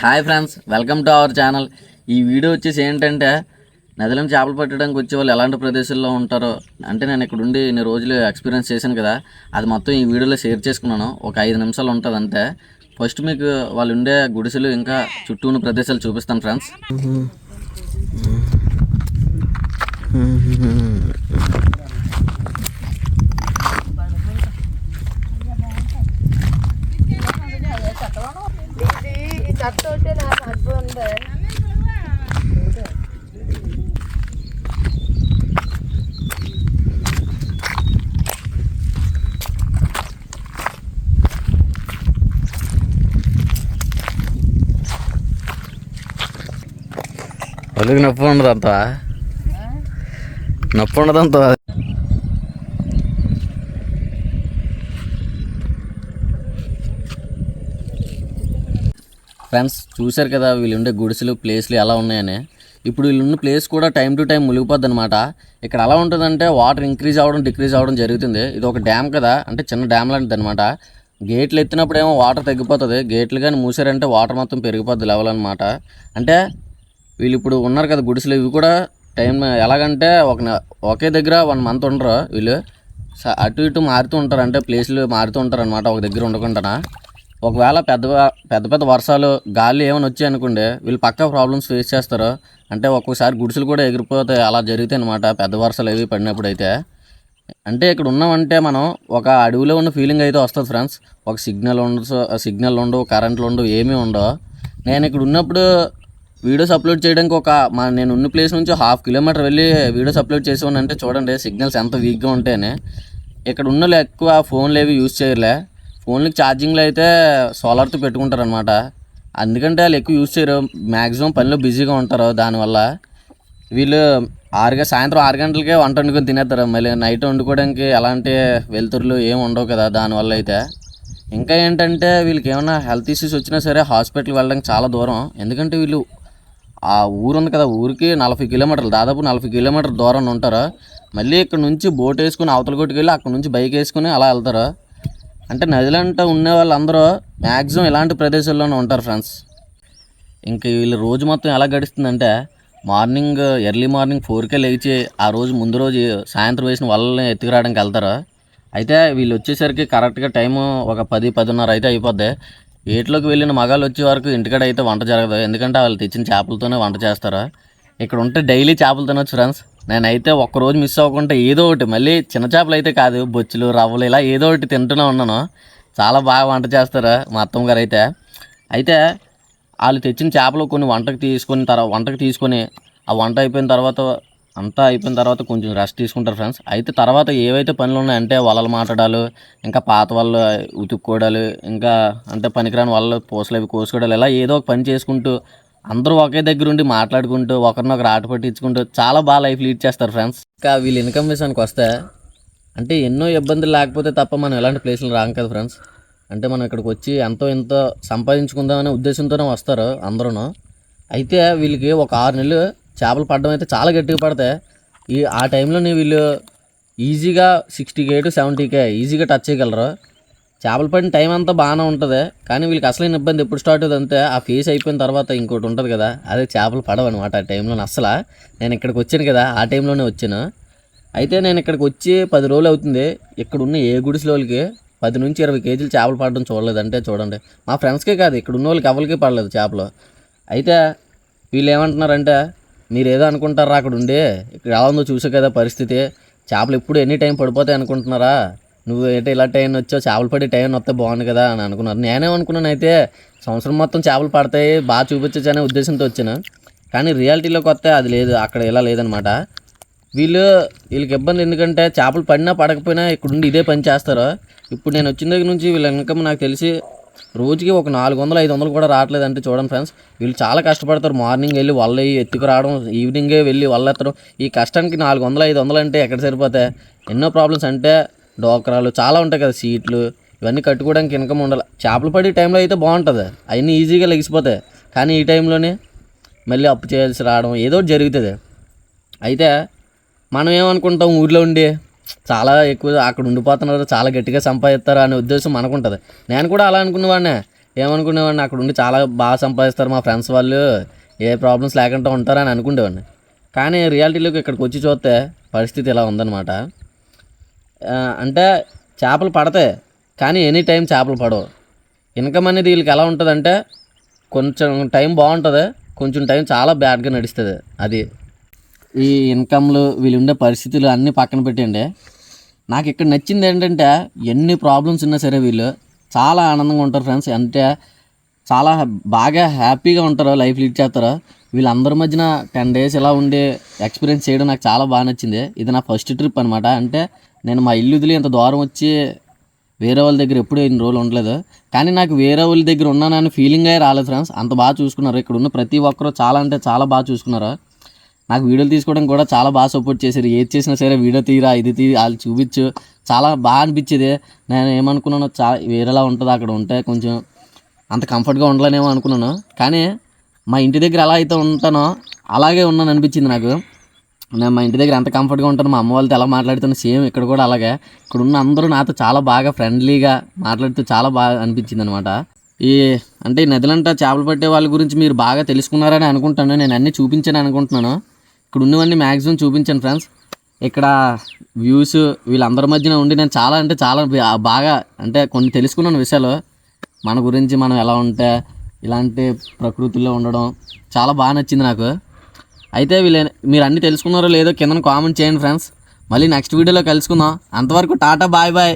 Hi friends welcome to our channel. ఈ video వచ్చేసి ఏంటంటే నదిలో చేపలు పట్టడానికి వచ్చే వాళ్ళు ఎలాంటి ప్రదేశాల్లో ఉంటారో అంటే నేను ఇక్కడ ఉండి ఇన్ని రోజులు ఎక్స్పీరియన్స్ చేశాను కదా అది మొత్తం ఈ వీడియోలో షేర్ చేసుకున్నాను. ఒక ఐదు నిమిషాలు ఉంటుంది అంతే ఫస్ట్ మీకు వాళ్ళు ఉండే గుడిసెలు ఇంకా చుట్టూ ఉన్న ప్రదేశాలు చూపిస్తాను ఫ్రెండ్స్ వాళ్ళకి నొప్పి ఉండదు అంత నొప్పి ఉండదు అంత ఫ్రెండ్స్ చూశారు కదా వీళ్ళు ఉండే గుడిసెలు ప్లేస్లు ఎలా ఉన్నాయని. ఇప్పుడు వీళ్ళు ఉన్న ప్లేస్ కూడా టైం టు టైం మునిగిపోద్ది అనమాట ఇక్కడ ఎలా ఉంటుందంటే వాటర్ ఇంక్రీజ్ అవ్వడం డిక్రీజ్ అవ్వడం జరుగుతుంది. ఇది ఒక డ్యామ్ కదా అంటే చిన్న డ్యామ్ లాంటిది అనమాట గేట్లు ఎత్తినప్పుడు ఏమో వాటర్ తగ్గిపోతుంది. గేట్లు కానీ మూసారంటే వాటర్ మొత్తం పెరిగిపోద్ది లెవెల్ అనమాట అంటే వీళ్ళు ఇప్పుడు ఉన్నారు కదా గుడిసెలు ఇవి కూడా టైం ఎలాగంటే ఒక ఒకే దగ్గర వన్ మంత్ ఉండరు వీళ్ళు. అటు ఇటు మారుతూ ఉంటారు అంటే ప్లేస్లు మారుతూ ఉంటారు అనమాట ఒక దగ్గర ఉండకుండా ఒకవేళ పెద్ద పెద్ద పెద్ద వర్షాలు గాలి ఏమైనా వచ్చాయి అనుకోండి వీళ్ళు పక్క ప్రాబ్లమ్స్ ఫేస్ చేస్తారు. అంటే ఒక్కోసారి గుడిసెలు కూడా ఎగిరిపోతాయి. అలా జరుగుతాయి అనమాట పెద్ద వర్షాలు ఏవి పడినప్పుడు అయితే. అంటే ఇక్కడ ఉన్నామంటే మనం ఒక అడవిలో ఉన్న ఫీలింగ్ అయితే వస్తుంది ఫ్రెండ్స్ ఒక సిగ్నల్ ఉండదు సిగ్నల్ ఉండవు కరెంట్లు ఉండవు ఏమీ ఉండవు. నేను ఇక్కడ ఉన్నప్పుడు వీడియోస్ అప్లోడ్ చేయడానికి ఒక మా నేను ఉన్న ప్లేస్ నుంచి హాఫ్ కిలోమీటర్ వెళ్ళి వీడియోస్ అప్లోడ్ చేసేవాడిని అంటే చూడండి సిగ్నల్స్ ఎంత వీక్గా ఉంటాయని. ఇక్కడ ఉన్న వాళ్ళు ఎక్కువ ఫోన్లు ఏవి యూజ్ చేయలే ఫోన్లకి ఛార్జింగ్లు అయితే సోలార్తో పెట్టుకుంటారు అనమాట అందుకంటే వాళ్ళు ఎక్కువ యూజ్ చేయరు. మ్యాక్సిమం పనిలో బిజీగా ఉంటారు. దానివల్ల వీళ్ళు ఆరు సాయంత్రం ఆరు గంటలకే వంట వండుకొని తినేస్తారు. మళ్ళీ నైట్ వండుకోవడానికి ఎలాంటి వెలుతురులు ఏమి ఉండవు కదా దానివల్ల అయితే. ఇంకా ఏంటంటే వీళ్ళకి ఏమైనా హెల్త్ ఇష్యూస్ వచ్చినా సరే హాస్పిటల్కి వెళ్ళడానికి చాలా దూరం. ఎందుకంటే వీళ్ళు ఆ ఊరు ఉంది కదా ఊరికి నలభై కిలోమీటర్లు దాదాపు నలభై కిలోమీటర్ దూరం ఉంటారు. మళ్ళీ ఇక్కడ నుంచి బోట్ వేసుకుని అవతల కొట్టుకు వెళ్ళి అక్కడ నుంచి బైక్ వేసుకుని అలా వెళ్తారు. అంటే నదిలంట ఉండే వాళ్ళందరూ మ్యాక్సిమం ఇలాంటి ప్రదేశాల్లోనే ఉంటారు ఫ్రెండ్స్. ఇంకా వీళ్ళు రోజు మొత్తం ఎలా గడుస్తుందంటే మార్నింగ్ ఎర్లీ మార్నింగ్ ఫోర్కే లేచి ఆ రోజు ముందు రోజు సాయంత్రం వేసిన వాళ్ళని ఎత్తుకురావడానికి వెళ్తారు. అయితే వీళ్ళు వచ్చేసరికి కరెక్ట్గా టైము ఒక పది పదిన్నర అయితే అయిపోద్ది. ఏట్లోకి వెళ్ళిన మగాళ్ళు వచ్చే వరకు ఇంటికాడ అయితే వంట జరగదు. ఎందుకంటే వాళ్ళు తెచ్చిన చేపలతోనే వంట చేస్తారు. ఇక్కడ ఉంటే డైలీ చేపలు తినొచ్చు ఫ్రెండ్స్. నేనైతే ఒక్క రోజు మిస్ అవ్వకుండా ఏదో ఒకటి మళ్ళీ చిన్న చేపలు అయితే కాదు బొచ్చులు రవ్వలు ఇలా ఏదో ఒకటి తింటూనే ఉన్నాను. చాలా బాగా వంట చేస్తారు మా అత్తమ్మ గారు అయితే. అయితే వాళ్ళు తెచ్చిన చేపలు కొన్ని వంటకు తీసుకొని తర్వాత వంటకు తీసుకొని ఆ వంట అయిపోయిన తర్వాత అంతా అయిపోయిన తర్వాత కొంచెం రెస్ట్ తీసుకుంటారు ఫ్రెండ్స్ అయితే తర్వాత ఏవైతే పనులు ఉన్నాయంటే వలలు మాట్లాడాలు ఇంకా పాత వాళ్ళు ఉతుక్కోడాలు ఇంకా అంటే పనికిరాని వాళ్ళు పూసలు అవి కోసుకోవడాలు ఇలా ఏదో ఒక పని చేసుకుంటూ అందరూ ఒకే దగ్గర ఉండి మాట్లాడుకుంటూ ఒకరినొకరు ఆట పట్టించుకుంటూ చాలా బాగా లైఫ్ లీడ్ చేస్తారు ఫ్రెండ్స్ ఇంకా వీళ్ళు ఇన్కమ్ విషయానికి వస్తే అంటే ఎన్నో ఇబ్బందులు లేకపోతే తప్ప మనం ఎలాంటి ప్లేస్లు రాం కదా ఫ్రెండ్స్ అంటే మనం ఇక్కడికి వచ్చి ఎంతో ఎంతో సంపాదించుకుందామనే ఉద్దేశంతోనే వస్తారు అందరూ అయితే వీళ్ళకి ఒక ఆరు నెలలు చేపలు పడడం అయితే చాలా గట్టిగా పడతాయి. ఈ ఆ టైంలోనే వీళ్ళు ఈజీగా sixty K to seventy K ఈజీగా టచ్ చేయగలరు. చేపలు పడిన టైం అంతా బాగానే ఉంటుంది కానీ వీళ్ళకి అసలైన ఇబ్బంది ఎప్పుడు స్టార్ట్ అవుతుంది ఆ ఫేస్ అయిపోయిన తర్వాత ఇంకోటి ఉంటుంది కదా అదే చేపలు పడవు అనమాట ఆ టైంలో అసలు నేను ఇక్కడికి వచ్చాను కదా ఆ టైంలోనే వచ్చాను. అయితే నేను ఇక్కడికి వచ్చి పది రోజులు అవుతుంది ఇక్కడ ఉన్న ఏ గుడిసెలోకి పది నుంచి ఇరవై కేజీలు చేపలు పడడం చూడలేదు అంటే చూడండి. మా ఫ్రెండ్స్కే కాదు ఇక్కడ ఉన్న వాళ్ళకి ఎవరికి పడలేదు చేపలు. అయితే వీళ్ళు ఏమంటున్నారంటే మీరు ఏదో అనుకుంటారా అక్కడ ఉండి ఇక్కడ ఎలా ఉందో చూసే కదా పరిస్థితి చేపలు ఎప్పుడు ఎనీ టైం పడిపోతాయి అనుకుంటున్నారా? నువ్వు ఏంటో ఇలా టైం వచ్చావు? చేపలు పడే టైం వస్తే బాగుంది కదా అని అనుకున్నారు. నేనేమనుకున్నాను అయితే సంవత్సరం మొత్తం చేపలు పడతాయి బాగా చూపించచ్చు అనే ఉద్దేశంతో వచ్చాను. కానీ రియాలిటీలోకి వస్తే అది లేదు అక్కడ ఇలా లేదనమాట. వీళ్ళు వీళ్ళకి ఇబ్బంది ఎందుకంటే చేపలు పడినా పడకపోయినా ఇక్కడుండి ఇదే పని చేస్తారు. ఇప్పుడు నేను వచ్చిన దగ్గర నుంచి వీళ్ళ ఇన్కమ్ నాకు తెలిసి రోజుకి ఒక నాలుగు వందలు ఐదు వందలు కూడా రావట్లేదు అంటే చూడండి ఫ్రెండ్స్. వీళ్ళు చాలా కష్టపడతారు. మార్నింగ్ వెళ్ళి వల్ల ఎత్తుకు రావడం ఈవినింగే వెళ్ళి వల్ల ఎత్తడం. ఈ కష్టానికి నాలుగు వందలు ఐదు వందలు అంటే ఎక్కడ సరిపోతాయి? ఎన్నో ప్రాబ్లమ్స్ అంటే డోకరాలు చాలా ఉంటాయి కదా సీట్లు. ఇవన్నీ కట్టుకోవడానికి ఇన్కమ్ ఉండాలి. చేపలు పడే టైంలో అయితే బాగుంటుంది. అవన్నీ ఈజీగా లెగిసిపోతాయి. కానీ ఈ టైంలోనే మళ్ళీ అప్పు చేయాల్సి రావడం ఏదో ఒకటి జరుగుతుంది. అయితే మనం ఏమనుకుంటాం ఊర్లో ఉండి? చాలా ఎక్కువ అక్కడ ఉండిపోతున్నారు చాలా గట్టిగా సంపాదిస్తారు అనే ఉద్దేశం మనకుంటుంది. నేను కూడా అలా అనుకునేవాడినే. ఏమనుకునేవాడిని? అక్కడ ఉండి చాలా బాగా సంపాదిస్తారు మా ఫ్రెండ్స్ వాళ్ళు. ఏ ప్రాబ్లమ్స్ లేకుండా ఉంటారని అనుకునేవాడిని కానీ రియాలిటీలోకి ఇక్కడికి వచ్చి చూస్తే పరిస్థితి ఇలా ఉందన్నమాట. అంటే చేపలు పడతాయి కానీ ఎనీ టైం చేపలు పడవు. ఇన్కమ్ అనేది వీళ్ళకి ఎలా ఉంటుందంటే కొంచెం టైం బాగుంటుంది కొంచెం టైం చాలా బ్యాడ్గా నడుస్తుంది అది. ఈ ఇన్కమ్లు వీళ్ళు ఉండే పరిస్థితులు అన్నీ పక్కన పెట్టండి నాకు ఇక్కడ నచ్చింది ఏంటంటే ఎన్ని ప్రాబ్లమ్స్ ఉన్నా సరే వీళ్ళు చాలా ఆనందంగా ఉంటారు ఫ్రెండ్స్ అంటే చాలా బాగా హ్యాపీగా ఉంటారు లైఫ్ లీడ్ చేస్తారు. వీళ్ళందరి మధ్యన టెన్ డేస్ ఇలా ఉండి ఎక్స్పీరియన్స్ చేయడం నాకు చాలా బాగా నచ్చింది. ఇది నా ఫస్ట్ ట్రిప్ అనమాట అంటే నేను మా ఇల్లు వదిలి ఇంత దూరం వచ్చి వేరే వాళ్ళ దగ్గర ఎప్పుడూ ఇన్ని రోజులు ఉండలేదు. కానీ నాకు వేరే వాళ్ళ దగ్గర ఉన్నానని ఫీలింగే రాలేదు ఫ్రెండ్స్ అంత బాగా చూసుకున్నారు. ఇక్కడ ఉన్న ప్రతి ఒక్కరు చాలా అంటే చాలా బాగా చూసుకున్నారు. నాకు వీడియోలు తీసుకోవడం కూడా చాలా బాగా సపోర్ట్ చేశారు. ఏది చేసినా సరే వీడియో తీరా ఇది తీ వాళ్ళు చూపించు. చాలా బాగా అనిపించేది. నేను ఏమనుకున్నానో చా వేరేలా ఉంటుంది అక్కడ ఉంటే కొంచెం అంత కంఫర్ట్గా ఉండలేనేమో అనుకున్నాను. కానీ మా ఇంటి దగ్గర ఎలా అయితే ఉంటానో అలాగే ఉన్నాను అనిపించింది నాకు. నేను మా ఇంటి దగ్గర ఎంత కంఫర్ట్గా ఉంటాను మా అమ్మ వాళ్ళతో ఎలా మాట్లాడుతాను సేమ్ ఇక్కడ కూడా అలాగే. ఇక్కడ ఉన్న అందరూ నాతో చాలా బాగా ఫ్రెండ్లీగా మాట్లాడుతూ చాలా బాగా అనిపించింది అనమాట ఈ అంటే ఈ నదులంట చేపలు పట్టే వాళ్ళ గురించి మీరు బాగా తెలుసుకున్నారని అనుకుంటాను. నేను అన్నీ చూపించాను అనుకుంటున్నాను. ఇక్కడ ఉన్నవన్నీ మ్యాక్సిమం చూపించాను ఫ్రెండ్స్ ఇక్కడ వ్యూస్ వీళ్ళందరి మధ్యన ఉండి నేను చాలా అంటే చాలా బాగా అంటే కొన్ని తెలుసుకున్నాను విషయాలు. మన గురించి మనం ఎలా ఉంటే ఇలాంటి ప్రకృతిలో ఉండడం చాలా బాగా నచ్చింది నాకు. అయితే వీళ్ళ మీరు అన్నీ తెలుసుకున్నారో లేదో కింద కామెంట్ చేయండి ఫ్రెండ్స్ మళ్ళీ నెక్స్ట్ వీడియోలో కలుసుకుందాం. అంతవరకు టాటా బాయ్ బాయ్.